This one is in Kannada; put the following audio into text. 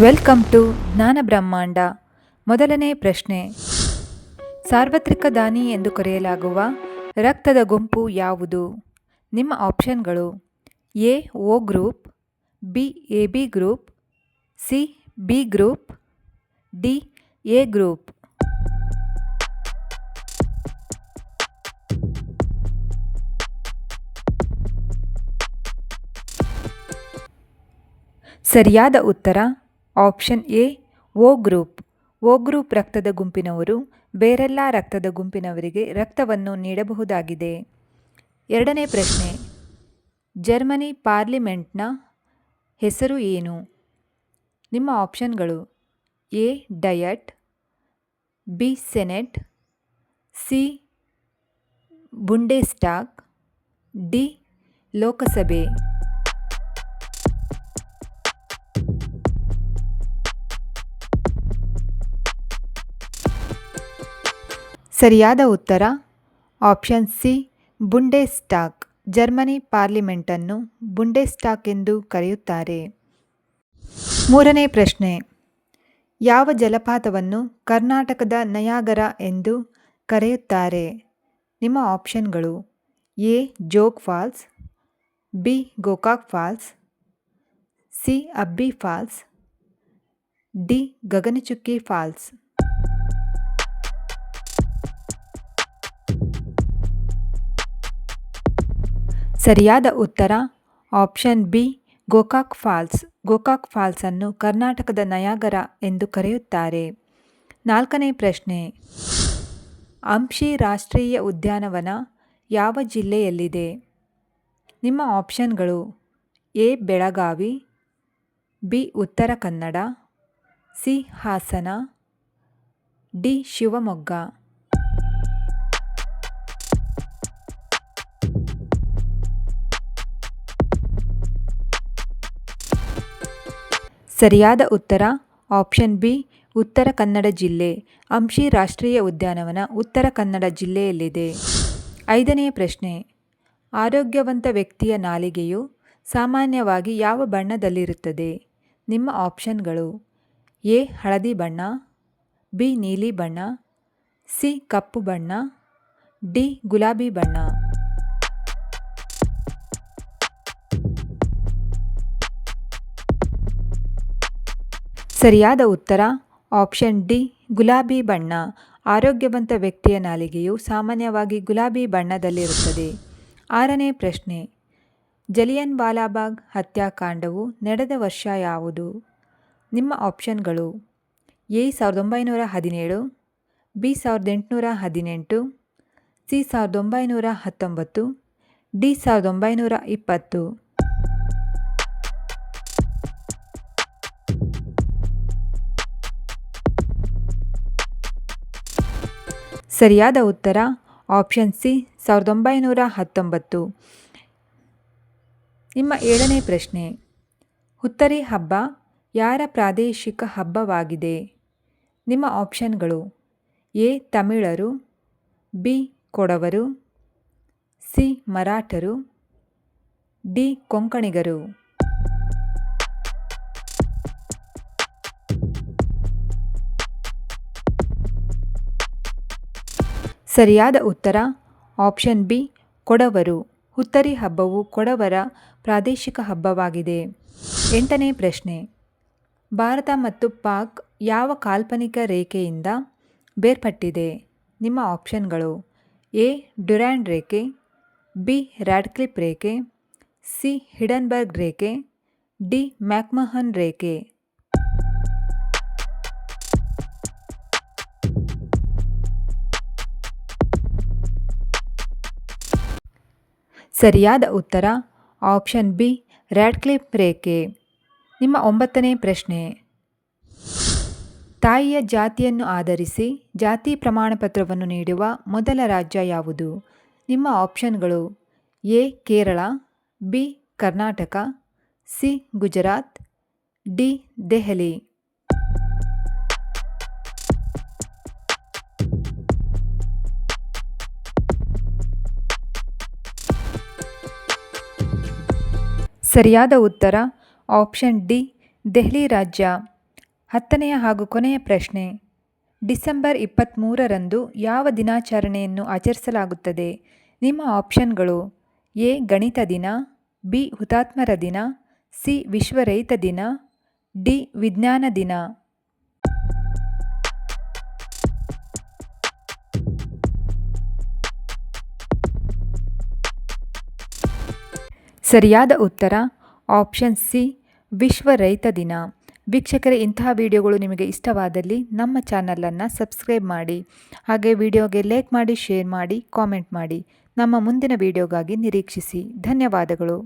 ವೆಲ್ಕಮ್ ಟು ಜ್ಞಾನ ಬ್ರಹ್ಮಾಂಡ. ಮೊದಲನೇ ಪ್ರಶ್ನೆ. ಸಾರ್ವತ್ರಿಕ ದಾನಿ ಎಂದು ಕರೆಯಲಾಗುವ ರಕ್ತದ ಗುಂಪು ಯಾವುದು? ನಿಮ್ಮ ಆಪ್ಷನ್ಗಳು A, O group, B, A B group, C, B group, D, A group. ಸರಿಯಾದ ಉತ್ತರ option A O group. O group ರಕ್ತದ ಗುಂಪಿನವರು ಬೇರೆಲ್ಲ ರಕ್ತದ ಗುಂಪಿನವರಿಗೆ ರಕ್ತವನ್ನು ನೀಡಬಹುದಾಗಿದೆ. ಎರಡನೇ ಪ್ರಶ್ನೆ, ಜರ್ಮನಿ ಪಾರ್ಲಿಮೆಂಟ್ನ ಹೆಸರು ಏನು? ನಿಮ್ಮ ಆಪ್ಷನ್ಗಳು A, diet, B, senate, C, Bundestag, D, Lok Sabha. ಸರಿಯಾದ ಉತ್ತರ? ಆಪ್ಷನ್ ಸಿ, ಬುಂಡೆಸ್ಟಾಕ್, ಜರ್ಮನಿ ಪಾರ್ಲಿಮೆಂಟನ್ನು ಬುಂಡೆಸ್ಟಾಕ್ ಎಂದು ಕರೆಯುತ್ತಾರೆ. ಮೂರನೇ ಪ್ರಶ್ನೆ, ಯಾವ ಜಲಪಾತವನ್ನು ಕರ್ನಾಟಕದ ನಯಾಗರ ಎಂದು ಕರೆಯುತ್ತಾರೆ? ನಿಮ್ಮ ಆಪ್ಷನ್ಗಳು, A, Jog falls, B, Gokak falls, C, Abbi falls, D, Gaganachukki falls. ಸರಿಯಾದ ಉತ್ತರ, option B, Gokak falls. Gokak ಫಾಲ್ಸನ್ನು ಕರ್ನಾಟಕದ ನಯಾಗರ ಎಂದು ಕರೆಯುತ್ತಾರೆ. ನಾಲ್ಕನೇ ಪ್ರಶ್ನೆ. ಅಂಶಿ ರಾಷ್ಟ್ರೀಯ ಉದ್ಯಾನವನ ಯಾವ ಜಿಲ್ಲೆಯಲ್ಲಿದೆ? ನಿಮ್ಮ ಆಪ್ಷನ್ಗಳು A, Belagavi, B, Uttara Kannada, C, Hassan, D, Shivamogga. ಸರಿಯಾದ ಉತ್ತರ, ಆಪ್ಷನ್ ಬಿ, ಉತ್ತರ ಕನ್ನಡ ಜಿಲ್ಲೆ. ಅಂಶಿ ರಾಷ್ಟ್ರೀಯ ಉದ್ಯಾನವನ ಉತ್ತರ ಕನ್ನಡ ಜಿಲ್ಲೆಯಲ್ಲಿದೆ. ಐದನೆಯ ಪ್ರಶ್ನೆ. ಆರೋಗ್ಯವಂತ ವ್ಯಕ್ತಿಯ ನಾಲಿಗೆಯು ಸಾಮಾನ್ಯವಾಗಿ ಯಾವ ಬಣ್ಣದಲ್ಲಿರುತ್ತದೆ? ನಿಮ್ಮ ಆಪ್ಷನ್ಗಳು ಎ, ಹಳದಿ ಬಣ್ಣ, ಬಿ, ನೀಲಿ ಬಣ್ಣ, ಸಿ, ಕಪ್ಪು ಬಣ್ಣ, ಡಿ, ಗುಲಾಬಿ ಬಣ್ಣ. ಸರಿಯಾದ ಉತ್ತರ, ಆಪ್ಷನ್ ಡಿ, ಗುಲಾಬಿ ಬಣ್ಣ. ಆರೋಗ್ಯವಂತ ವ್ಯಕ್ತಿಯ ನಾಲಿಗೆಯು ಸಾಮಾನ್ಯವಾಗಿ ಗುಲಾಬಿ ಬಣ್ಣದಲ್ಲಿರುತ್ತದೆ. ಆರನೇ ಪ್ರಶ್ನೆ, ಜಲಿಯನ್ ವಾಲಾಬಾಗ್ ಹತ್ಯಾಕಾಂಡವು ನಡೆದ ವರ್ಷ ಯಾವುದು? ನಿಮ್ಮ ಆಪ್ಷನ್ಗಳು, ಎ, ಸಾವಿರದ ಒಂಬೈನೂರ ಹದಿನೇಳು, ಬಿ, ಸಾವಿರದ ಎಂಟುನೂರ ಹದಿನೆಂಟು, ಸಿ, ಸಾವಿರದ ಒಂಬೈನೂರ ಹತ್ತೊಂಬತ್ತು, ಡಿ, ಸಾವಿರದ ಒಂಬೈನೂರ ಇಪ್ಪತ್ತು. ಸರಿಯಾದ ಉತ್ತರ ಆಪ್ಷನ್ ಸಿ, ಸಾವಿರದ ಒಂಬೈನೂರ ಹತ್ತೊಂಬತ್ತು. ನಿಮ್ಮ ಏಳನೇ ಪ್ರಶ್ನೆ. ಹುತ್ತರಿ ಹಬ್ಬ ಯಾರ ಪ್ರಾದೇಶಿಕ ಹಬ್ಬವಾಗಿದೆ? ನಿಮ್ಮ ಆಪ್ಷನ್ಗಳು ಎ, ತಮಿಳರು, ಬಿ, ಕೊಡವರು, ಸಿ, ಮರಾಠರು, ಡಿ, ಕೊಂಕಣಿಗರು. ಸರಿಯಾದ ಉತ್ತರ? Option B, ಕೊಡವರು. ಹುತ್ತರಿ ಹಬ್ಬವು ಕೊಡವರ ಪ್ರಾದೇಶಿಕ ಹಬ್ಬವಾಗಿದೆ. ಎಂಟನೇ ಪ್ರಶ್ನೆ. ಭಾರತ ಮತ್ತು ಪಾಕ್ ಯಾವ ಕಾಲ್ಪನಿಕ ರೇಖೆಯಿಂದ ಬೇರ್ಪಟ್ಟಿದೆ? ನಿಮ್ಮ ಆಪ್ಷನ್ಗಳು. ಎ ಡ್ಯುರ್ಯಾಂಡ್ ರೇಖೆ, ಬಿ ರ್ಯಾಡ್ಕ್ಲಿಪ್ ರೇಖೆ, ಸಿ, ಹಿಡನ್ಬರ್ಗ್ ರೇಖೆ, ಡಿ, ಮ್ಯಾಕ್ಮಹನ್ ರೇಖೆ. ಸರಿಯಾದ ಉತ್ತರ, ಆಪ್ಷನ್ ಬಿ ರ್ಯಾಡ್ಕ್ಲಿಪ್ ರೇಖೆ. ನಿಮ್ಮ ಒಂಬತ್ತನೇ ಪ್ರಶ್ನೆ. ತಾಯಿಯ ಜಾತಿಯನ್ನು ಆಧರಿಸಿ ಜಾತಿ ಪ್ರಮಾಣಪತ್ರವನ್ನು ನೀಡುವ ಮೊದಲ ರಾಜ್ಯ ಯಾವುದು? ನಿಮ್ಮ ಆಪ್ಷನ್ಗಳು A, Kerala, B, Karnataka, C, Gujarat, D, Delhi. ಸರಿಯಾದ ಉತ್ತರ, ಆಪ್ಷನ್ ಡಿ, ದೆಹಲಿ ರಾಜ್ಯ. ಹತ್ತನೆಯ ಹಾಗೂ ಕೊನೆಯ ಪ್ರಶ್ನೆ. ಡಿಸೆಂಬರ್ ಇಪ್ಪತ್ತ್ಮೂರರಂದು ಯಾವ ದಿನಾಚರಣೆಯನ್ನು ಆಚರಿಸಲಾಗುತ್ತದೆ? ನಿಮ್ಮ ಆಪ್ಷನ್ಗಳು ಎ, ಗಣಿತ ದಿನ, ಬಿ, ಹುತಾತ್ಮರ ದಿನ, ಸಿ ವಿಶ್ವ ರೈತ ದಿನ, ಡಿ, ವಿಜ್ಞಾನ ದಿನ. ಸರಿಯಾದ ಉತ್ತರ ಆಪ್ಷನ್ ಸಿ ವಿಶ್ವ ರೈತ ದಿನ. ವೀಕ್ಷಕರೇ, ಇಂತಹ ವಿಡಿಯೋಗಳು ನಿಮಗೆ ಇಷ್ಟವಾದಲ್ಲಿ ನಮ್ಮ ಚಾನಲನ್ನು ಸಬ್ಸ್ಕ್ರೈಬ್ ಮಾಡಿ, ಹಾಗೆ ವಿಡಿಯೋಗೆ ಲೈಕ್ ಮಾಡಿ, ಶೇರ್ ಮಾಡಿ, ಕಾಮೆಂಟ್ ಮಾಡಿ. ನಮ್ಮ ಮುಂದಿನ ವಿಡಿಯೋಗಾಗಿ ನಿರೀಕ್ಷಿಸಿ. ಧನ್ಯವಾದಗಳು.